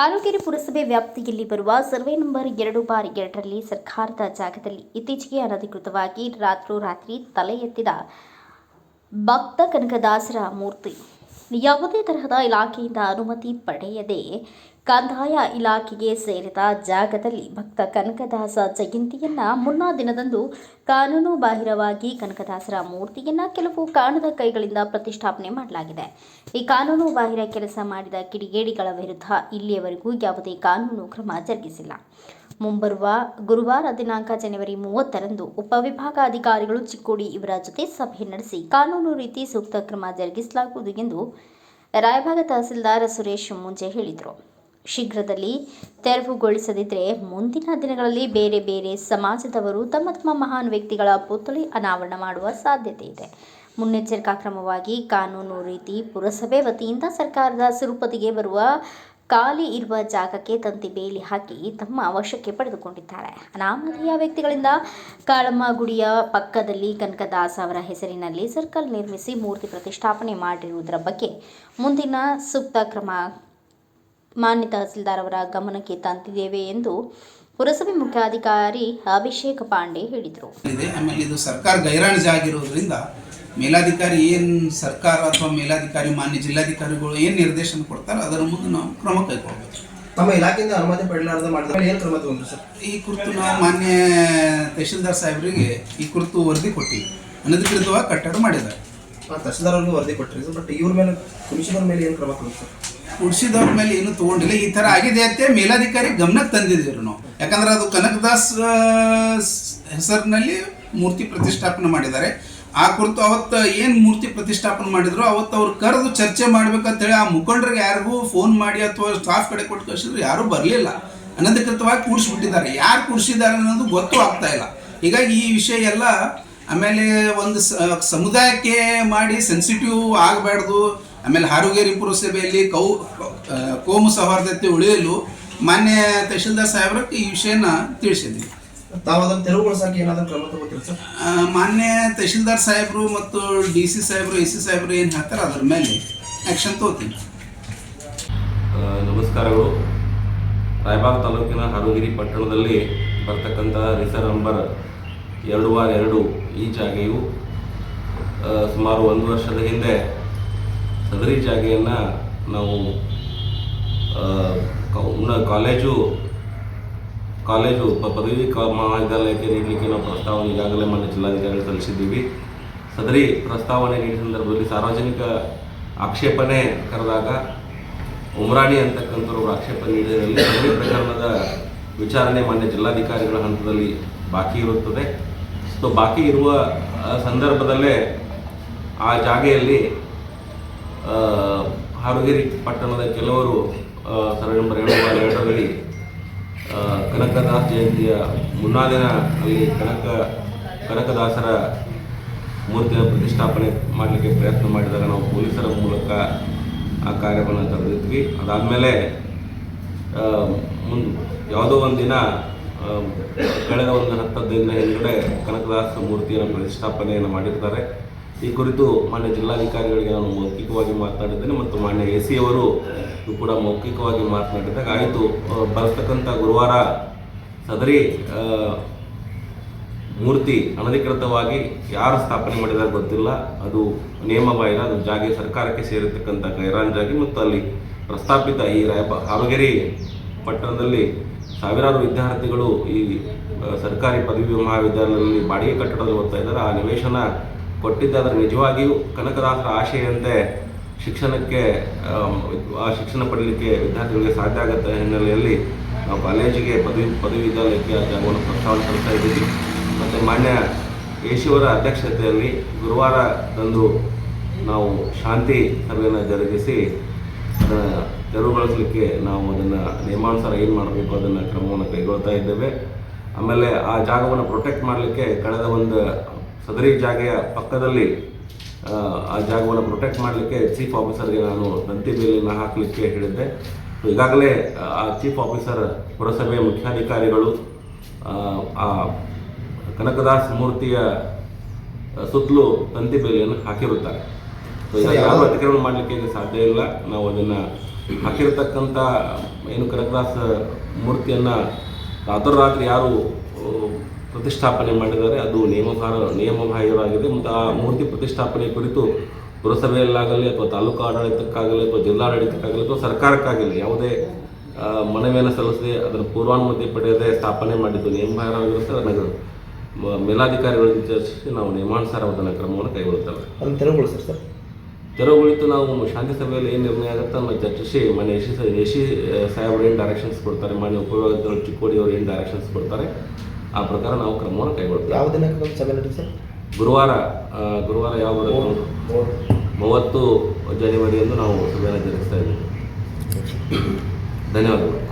ಹಾಲುಕೆರೆ ಪುರಸಭೆ ವ್ಯಾಪ್ತಿಯಲ್ಲಿ ಬರುವ ಸರ್ವೆ ನಂಬರ್ ಎರಡು ಬಾರ್ ಎರಡರಲ್ಲಿ ಸರ್ಕಾರದ ಜಾಗದಲ್ಲಿ ಇತ್ತೀಚೆಗೆ ಅನಧಿಕೃತವಾಗಿ ರಾತ್ರೋರಾತ್ರಿ ತಲೆ ಎತ್ತಿದ ಭಕ್ತ ಕನಕದಾಸರ ಮೂರ್ತಿ. ಯಾವುದೇ ತರಹದ ಇಲಾಖೆಯಿಂದ ಅನುಮತಿ ಪಡೆಯದೆ ಕಂದಾಯ ಇಲಾಖೆಗೆ ಸೇರಿದ ಜಾಗದಲ್ಲಿ ಭಕ್ತ ಕನಕದಾಸ ಜಯಂತಿಯನ್ನ ಮುನ್ನಾ ದಿನದಂದು ಕಾನೂನು ಬಾಹಿರವಾಗಿ ಕನಕದಾಸರ ಮೂರ್ತಿಯನ್ನ ಕೆಲವು ಕಾಣದ ಕೈಗಳಿಂದ ಪ್ರತಿಷ್ಠಾಪನೆ ಮಾಡಲಾಗಿದೆ. ಈ ಕಾನೂನು ಬಾಹಿರ ಕೆಲಸ ಮಾಡಿದ ಕಿಡಿಗೇಡಿಗಳ ವಿರುದ್ಧ ಇಲ್ಲಿಯವರೆಗೂ ಯಾವುದೇ ಕಾನೂನು ಕ್ರಮ ಜರುಗಿಸಿಲ್ಲ. ಮುಂಬರುವ ಗುರುವಾರ ದಿನಾಂಕ ಜನವರಿ ಮೂವತ್ತರಂದು ಉಪವಿಭಾಗಾಧಿಕಾರಿಗಳು ಚಿಕ್ಕೋಡಿ ಇವರ ಜೊತೆ ಸಭೆ ನಡೆಸಿ ಕಾನೂನು ರೀತಿ ಸೂಕ್ತ ಕ್ರಮ ಜರುಗಿಸಲಾಗುವುದು ಎಂದು ರಾಯಭಾಗ ತಹಸೀಲ್ದಾರ್ ಸುರೇಶ್ ಮುಂಜೆ ಹೇಳಿದರು. ಶೀಘ್ರದಲ್ಲಿ ತೆರವುಗೊಳಿಸದಿದ್ದರೆ ಮುಂದಿನ ದಿನಗಳಲ್ಲಿ ಬೇರೆ ಬೇರೆ ಸಮಾಜದವರು ತಮ್ಮ ತಮ್ಮ ಮಹಾನ್ ವ್ಯಕ್ತಿಗಳ ಪುತ್ಥಳಿ ಅನಾವರಣ ಮಾಡುವ ಸಾಧ್ಯತೆ ಇದೆ. ಮುನ್ನೆಚ್ಚರಿಕಾ ಕ್ರಮವಾಗಿ ಕಾನೂನು ರೀತಿ ಪುರಸಭೆ ವತಿಯಿಂದ ಸರ್ಕಾರದ ಸಿರುಪತಿಗೆ ಬರುವ ಖಾಲಿ ಇರುವ ಜಾಗಕ್ಕೆ ತಂತಿ ಬೇಲಿ ಹಾಕಿ ತಮ್ಮ ವಶಕ್ಕೆ ಪಡೆದುಕೊಂಡಿದ್ದಾರೆ. ಅನಾಮಧೇಯ ವ್ಯಕ್ತಿಗಳಿಂದ ಕಾಳಮ್ಮ ಗುಡಿಯ ಪಕ್ಕದಲ್ಲಿ ಕನಕದಾಸ್ ಅವರ ಹೆಸರಿನಲ್ಲಿ ಸರ್ಕಲ್ ನಿರ್ಮಿಸಿ ಮೂರ್ತಿ ಪ್ರತಿಷ್ಠಾಪನೆ ಮಾಡಿರುವುದರ ಬಗ್ಗೆ ಮುಂದಿನ ಸೂಕ್ತ ಕ್ರಮ ಮಾನ್ಯ ತಹಸೀಲ್ದಾರ್ ಅವರ ಗಮನಕ್ಕೆ ತಂದಿದ್ದೇವೆ ಎಂದು ಪುರಸಭೆ ಮುಖ್ಯಾಧಿಕಾರಿ ಅಭಿಷೇಕ್ ಪಾಂಡೆ ಹೇಳಿದರು. ಇದೆ ಆಮೇಲೆ ಇದು ಸರ್ಕಾರ ಗೈರಾಣಿ ಆಗಿರೋದ್ರಿಂದ ಮೇಲಾಧಿಕಾರಿ ಏನು ಸರ್ಕಾರ ಅಥವಾ ಮೇಲಾಧಿಕಾರಿ ಮಾನ್ಯ ಜಿಲ್ಲಾಧಿಕಾರಿಗಳು ಏನು ನಿರ್ದೇಶನ ಕೊಡ್ತಾರೆ ಅದರ ಮುಂದೆ ನಾವು ಕ್ರಮ ಕೈಗೊಳ್ಬೇಕು. ತಮ್ಮ ಇಲಾಖೆಯಿಂದ ಅನುಮತಿ ಪಡೆಯಲಾರದ ಮಾಡಿದ್ರೆ ಏನು ಕ್ರಮ ತಗೊಂಡ್ರು ಸರ್? ಈ ಕುರಿತು ನಾವು ಮಾನ್ಯ ತಹಶೀಲ್ದಾರ್ ಸಾಹೇಬರಿಗೆ ಈ ಕುರಿತು ವರದಿ ಕೊಟ್ಟಿವಿ. ಅನಧಿಕೃತವಾಗಿ ಕಟ್ಟಡ ಮಾಡಿದ್ದಾರೆ. ತಹಶೀಲ್ದಾರ್ ತಹಸೀಲ್ದಾರ್ ಅವ್ರಿಗೆ ವರದಿ ಕೊಟ್ಟರಿ ಸರ್ ಬಟ್ ಇವ್ರ ಮೇಲೆ ಕಮಿಷನರ್ ಮೇಲೆ ಏನು ಕ್ರಮ ತಗೊಂಡ್ರು ಸರ್? ಉಳಿಸಿದವ್ರ ಮೇಲೆ ಏನು ತಗೊಂಡಿಲ್ಲ. ಈ ಥರ ಆಗಿದೆ ಅಂತ ಮೇಲಾಧಿಕಾರಿ ಗಮನಕ್ಕೆ ತಂದಿದ್ದೀವಿ ನಾವು. ಯಾಕಂದ್ರೆ ಅದು ಕನಕದಾಸ್ ಹೆಸರಿನಲ್ಲಿ ಮೂರ್ತಿ ಪ್ರತಿಷ್ಠಾಪನೆ ಮಾಡಿದ್ದಾರೆ. ಆ ಕುರಿತು ಅವತ್ತು ಏನು ಮೂರ್ತಿ ಪ್ರತಿಷ್ಠಾಪನೆ ಮಾಡಿದ್ರು, ಅವತ್ತು ಅವ್ರು ಕರೆದು ಚರ್ಚೆ ಮಾಡ್ಬೇಕಂತೇಳಿ ಆ ಮುಖಂಡರಿಗೆ ಯಾರಿಗೂ ಫೋನ್ ಮಾಡಿ ಅಥವಾ ಸ್ಟಾಫ್ ಕಡೆ ಕೊಟ್ಟು ಕಳಿಸಿದ್ರು, ಯಾರೂ ಬರಲಿಲ್ಲ. ಅನಧಿಕೃತವಾಗಿ ಕೂಡಿಸ್ಬಿಟ್ಟಿದ್ದಾರೆ. ಯಾರು ಕೂಡಿಸಿದ್ದಾರೆ ಅನ್ನೋದು ಗೊತ್ತೂ ಆಗ್ತಾ ಇಲ್ಲ. ಹೀಗಾಗಿ ಈ ವಿಷಯ ಎಲ್ಲ ಆಮೇಲೆ ಒಂದು ಸಮುದಾಯಕ್ಕೆ ಮಾಡಿ ಸೆನ್ಸಿಟಿವ್ ಆಗಬಾರ್ದು. ಆಮೇಲೆ ಹಾರುಗೇರಿ ಪುರಸಭೆಯಲ್ಲಿ ಕೌ ಕೋಮು ಸೌಹಾರ್ದತೆ ಉಳಿಯಲು ಮಾನ್ಯ ತಹಶೀಲ್ದಾರ್ ಸಾಹೇಬ್ರು ಈ ವಿಷಯನ ತಿಳಿಸಿದ್ವಿ ತಾವು ಅದನ್ನು ತೆರವುಗೊಳಿಸೋಕೆ ಏನಾದರೂ ಕ್ರಮ ತಗೋತೀರಿ ಸರ್? ಮಾನ್ಯ ತಹಶೀಲ್ದಾರ್ ಸಾಹೇಬರು ಮತ್ತು ಡಿ ಸಿ ಸಾಹೇಬರು ಎ ಸಿ ಸಾಹೇಬರು ಏನು ಹೇಳ್ತಾರೆ ಅದ್ರ ಮೇಲೆ ಆ್ಯಕ್ಷನ್ ತಗೋತೀನಿ. ನಮಸ್ಕಾರಗಳು. ರಾಯಬಾಗ್ ತಾಲೂಕಿನ ಹಾರುಗಿರಿ ಪಟ್ಟಣದಲ್ಲಿ ಬರ್ತಕ್ಕಂಥ ರಿಸರ್ ನಂಬರ್ ಎರಡು ವಾರ ಎರಡು ಈ ಜಾಗೆಯು ಸುಮಾರು ಒಂದು ವರ್ಷದ ಹಿಂದೆ ಸದರಿ ಜಾಗೆಯನ್ನು ನಾವು ಕಾಲೇಜು ಕಾಲೇಜು ಪದವಿ ಮಹಾವಿದ್ಯಾಲಯಕ್ಕೆ ನೀಡಲಿಕ್ಕೆ ನಾವು ಪ್ರಸ್ತಾವನೆ ಈಗಾಗಲೇ ಮಾಡಿ ಜಿಲ್ಲಾಧಿಕಾರಿಗಳು ಸಲ್ಲಿಸಿದ್ದೀವಿ. ಸದರಿ ಪ್ರಸ್ತಾವನೆ ನೀಡಿದ ಸಂದರ್ಭದಲ್ಲಿ ಸಾರ್ವಜನಿಕ ಆಕ್ಷೇಪಣೆ ಕರೆದಾಗ ಉಮ್ರಾಣಿ ಅಂತಕ್ಕಂಥವ್ರು ಆಕ್ಷೇಪಣೆ ನೀಡಿದಲ್ಲಿ ಸದರಿ ಪ್ರಕರಣದ ವಿಚಾರಣೆ ಮಾನ್ಯ ಜಿಲ್ಲಾಧಿಕಾರಿಗಳ ಹಂತದಲ್ಲಿ ಬಾಕಿ ಇರುತ್ತದೆ. ಸೊ, ಬಾಕಿ ಇರುವ ಸಂದರ್ಭದಲ್ಲೇ ಆ ಜಾಗೆಯಲ್ಲಿ ಹಾರುಗಿರಿ ಪಟ್ಟಣದ ಕೆಲವರು ಆ, ಸರ್ವೆ ನಂಬರ್ ಎರಡು ಎರಡರಲ್ಲಿ ಕನಕದಾಸ ಜಯಂತಿಯ ಮುನ್ನಾ ದಿನ ಅಲ್ಲಿ ಕನಕ ಕನಕದಾಸರ ಮೂರ್ತಿಯ ಪ್ರತಿಷ್ಠಾಪನೆ ಮಾಡಲಿಕ್ಕೆ ಪ್ರಯತ್ನ ಮಾಡಿದಾಗ ನಾವು ಪೊಲೀಸರ ಮೂಲಕ ಆ ಕಾರ್ಯವನ್ನು ತಡೆದಿದ್ವಿ ಅದಾದಮೇಲೆ ಮುಂದೆ ಯಾವುದೋ ಒಂದು ದಿನ ಕಳೆದ ಒಂದು ಹತ್ತು ಹದಿನೈದು ದಿನ ಹಿಂದ್ಗಡೆ ಕನಕದಾಸ ಮೂರ್ತಿಯನ್ನು ಪ್ರತಿಷ್ಠಾಪನೆಯನ್ನು ಮಾಡಿರ್ತಾರೆ. ಈ ಕುರಿತು ಮಾನ್ಯ ಜಿಲ್ಲಾಧಿಕಾರಿಗಳಿಗೆ ನಾನು ಮೌಖಿಕವಾಗಿ ಮಾತನಾಡಿದ್ದೇನೆ ಮತ್ತು ಮಾನ್ಯ ಎ ಸಿ ಅವರು ಕೂಡ ಮೌಖಿಕವಾಗಿ ಮಾತನಾಡಿದಾಗ, ಆಯಿತು ಬರ್ತಕ್ಕಂಥ ಗುರುವಾರ ಸದರಿ ಮೂರ್ತಿ ಅನಧಿಕೃತವಾಗಿ ಯಾರು ಸ್ಥಾಪನೆ ಮಾಡಿದಾಗ ಗೊತ್ತಿಲ್ಲ. ಅದು ಬಾಹಿರ ಅದು ಜಾಗೆ ಸರ್ಕಾರಕ್ಕೆ ಸೇರಿರ್ತಕ್ಕಂಥ ಗೈರಾನ್ ಮತ್ತು ಅಲ್ಲಿ ಪ್ರಸ್ತಾಪಿತ ಈ ರಾಯಬ ಹಾವಗೆರೆ ಪಟ್ಟಣದಲ್ಲಿ ಸಾವಿರಾರು ವಿದ್ಯಾರ್ಥಿಗಳು ಈ ಸರ್ಕಾರಿ ಪದವಿ ಮಹಾವಿದ್ಯಾಲಯದಲ್ಲಿ ಬಾಡಿಗೆ ಕಟ್ಟಡದಲ್ಲಿ ಓದ್ತಾ ಇದ್ದಾರೆ. ಆ ನಿವೇಶನ ಕೊಟ್ಟಿದ್ದಾದರೆ ನಿಜವಾಗಿಯೂ ಕನಕದಾಸರ ಆಶೆಯಂತೆ ಶಿಕ್ಷಣಕ್ಕೆ ಆ ಶಿಕ್ಷಣ ಪಡೀಲಿಕ್ಕೆ ವಿದ್ಯಾರ್ಥಿಗಳಿಗೆ ಸಾಧ್ಯ ಆಗುತ್ತೆ ಹಿನ್ನೆಲೆಯಲ್ಲಿ ನಾವು ಕಾಲೇಜಿಗೆ ಪದವಿ ಪದವಿ ವಿದ್ಯಾಲಯಕ್ಕೆ ಜಾಗವನ್ನು ಪ್ರಸ್ತಾವನೆ ತರ್ತಾ ಇದ್ದೀವಿ. ಮತ್ತು ಮಾನ್ಯ ಯೇಶುವರ ಅಧ್ಯಕ್ಷತೆಯಲ್ಲಿ ಗುರುವಾರದಂದು ನಾವು ಶಾಂತಿ ಸಭೆಯನ್ನು ಜರುಗಿಸಿ ಅದನ್ನು ತೆರವುಗೊಳಿಸಲಿಕ್ಕೆ ನಾವು ಅದನ್ನು ನಿಯಮಾನುಸಾರ ಏನು ಮಾಡಬೇಕು ಅದನ್ನು ಕ್ರಮವನ್ನು ಕೈಗೊಳ್ತಾ ಇದ್ದೇವೆ. ಆಮೇಲೆ ಆ ಜಾಗವನ್ನು ಪ್ರೊಟೆಕ್ಟ್ ಮಾಡಲಿಕ್ಕೆ ಕಳೆದ ಒಂದು ಸದರಿ ಜಾಗೆಯ ಪಕ್ಕದಲ್ಲಿ ಆ, ಜಾಗವನ್ನು ಪ್ರೊಟೆಕ್ಟ್ ಮಾಡಲಿಕ್ಕೆ ಚೀಫ್ ಆಫೀಸರ್ಗೆ ನಾನು ತಂತಿ ಬೇಲಿಯನ್ನು ಹಾಕಲಿಕ್ಕೆ ಹೇಳಿದ್ದೆ. ಸೊ ಈಗಾಗಲೇ ಆ ಚೀಫ್ ಆಫೀಸರ್ ಪುರಸಭೆಯ ಮುಖ್ಯಾಧಿಕಾರಿಗಳು ಆ, ಕನಕದಾಸ್ ಮೂರ್ತಿಯ ಸುತ್ತಲೂ ತಂತಿ ಬೇಲಿಯನ್ನು ಹಾಕಿರುತ್ತಾರೆ. ಯಾರು ಅತಿಕ್ರಮಣ ಮಾಡಲಿಕ್ಕೆ ಸಾಧ್ಯ ಇಲ್ಲ ನಾವು ಅದನ್ನು ಹಾಕಿರತಕ್ಕಂಥ ಏನು ಕನಕದಾಸ ಮೂರ್ತಿಯನ್ನು ರಾತ್ರೋರಾತ್ರಿ ಯಾರು ಪ್ರತಿಷ್ಠಾಪನೆ ಮಾಡಿದ್ದಾರೆ. ಅದು ನಿಯಮಸಾರ ನಿಯಮಬಾಹಿರವಾಗಿದೆ. ಮತ್ತು ಆ ಮೂರ್ತಿ ಪ್ರತಿಷ್ಠಾಪನೆ ಕುರಿತು ಪುರಸಭೆಯಲ್ಲಾಗಲಿ ಅಥವಾ ತಾಲೂಕು ಆಡಳಿತಕ್ಕಾಗಲಿ ಅಥವಾ ಜಿಲ್ಲಾಡಳಿತಕ್ಕಾಗಲಿ ಅಥವಾ ಸರ್ಕಾರಕ್ಕಾಗಲಿ ಯಾವುದೇ ಮನವಿಯನ್ನು ಸಲ್ಲಿಸದೆ ಅದರ ಪೂರ್ವಾನುಮತಿ ಪಡೆಯದೆ ಸ್ಥಾಪನೆ ಮಾಡಿದ್ದು ನಿಯಮಬಾಹಿರವಾಗಿರುತ್ತೆ ಅದನ್ನು ಮೇಲಾಧಿಕಾರಿಗಳನ್ನು ಚರ್ಚಿಸಿ ನಾವು ನಿಯಮಾನುಸಾರವಾದ ಕ್ರಮವನ್ನು ಕೈಗೊಳ್ಳುತ್ತೇವೆ. ಅದನ್ನು ತೆರವುಗೊಳಿಸ್ತಾರೆ ಸರ್. ತೆರವುಗೊಳಿತು. ನಾವು ಶಾಂತಿ ಸಭೆಯಲ್ಲಿ ಏನು ನಿರ್ಣಯ ಆಗುತ್ತೆ ಅನ್ನೋ ಚರ್ಚಿಸಿ ಮನೆ ಎ ಸಿ ಸಾಹೇಬರು ಏನು ಡೈರೆಕ್ಷನ್ಸ್ ಕೊಡ್ತಾರೆ ಮನೆ ಉಪವಿಭಾಗದವರು ಚಿಕ್ಕೋಡಿ ಅವರು ಏನು ಡೈರೆಕ್ಷನ್ಸ್ ಕೊಡ್ತಾರೆ. ಆ ಪ್ರಕಾರ ನಾವು ಕ್ರಮವನ್ನು ಕೈಗೊಳ್ತೇವೆ. ಯಾವ ದಿನ ಸಭೆ ನಡೆಸ ಸರ್? ಗುರುವಾರ ಗುರುವಾರ ಯಾವ? ಮೂವತ್ತು ಜನವರಿಯಂದು ನಾವು ಸಭೆಯನ್ನು ಜರುಗಿಸ್ತಾ ಇದ್ದೀವಿ. ಧನ್ಯವಾದಗಳು.